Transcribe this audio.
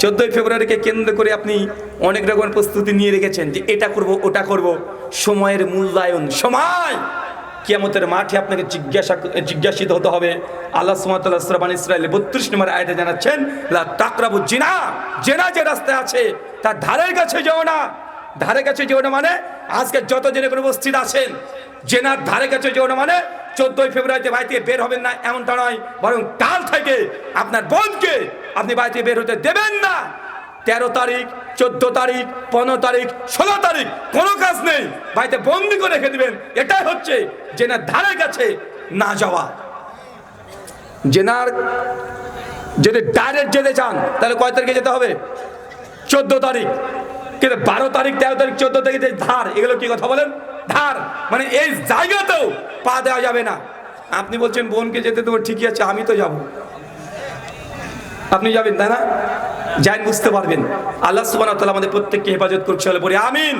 চোদ্দোই ফেব্রুয়ারিকে কেন্দ্র করে আপনি অনেক রকমের প্রস্তুতি নিয়ে রেখেছেন যে এটা করব, ওটা করব। সময়ের মূল্যায়ন, সময়! কিয়ামতের মাঠে আপনাকে জিজ্ঞাসা, জিজ্ঞাসিত হতে হবে। আল্লাহ সুমাতাল্লাহ সরবান ইসরায়েলের বত্রিশ নম্বর আয়তে জানাচ্ছেন, লা তাকরাবু জিনা, জেনা যে রাস্তায় আছে, তার ধারের কাছে যেও না। ধারে কাছে যেও না মানে আজকে যত জেনে কোনো উপস্থিত আছেন, জেনার ধারে কাছে যেও না মানে চোদ্দই ফেব্রুয়ারিতে বাড়ি থেকে বের হবেন না, এমনটা নয়, বরং কাল থেকে আপনার বোনকে আপনি বাড়িতে বের হতে দেবেন না। তেরো তারিখ, চোদ্দ তারিখ, পনেরো তারিখ, ষোলো তারিখ, কোনো কাজ নেই। বাড়িতে বন্দি করে রেখে দিবেন। এটাই হচ্ছে জেনার ধারে কাছে না যাওয়া। জেনার যদি ডাইরেক্ট যেতে চান, তাহলে কয় তারিখে যেতে হবে? চোদ্দ তারিখ। কিন্তু বারো তারিখ, তেরো তারিখ, চোদ্দ তারিখ ধার, এগুলো কি কথা বলেন? ধার। মানে এই জায়গাতেও পা দেওয়া যাবে না। আপনি বলছেন বোনকে যেতে দেবো, ঠিকই আছে, আমি তো যাব। আপনি যাবেন, তাই না? যাই বুঝতে পারবেন। আল্লাহ সুবান আমাদের প্রত্যেককে হেফাজত করছে বলে, আমিন।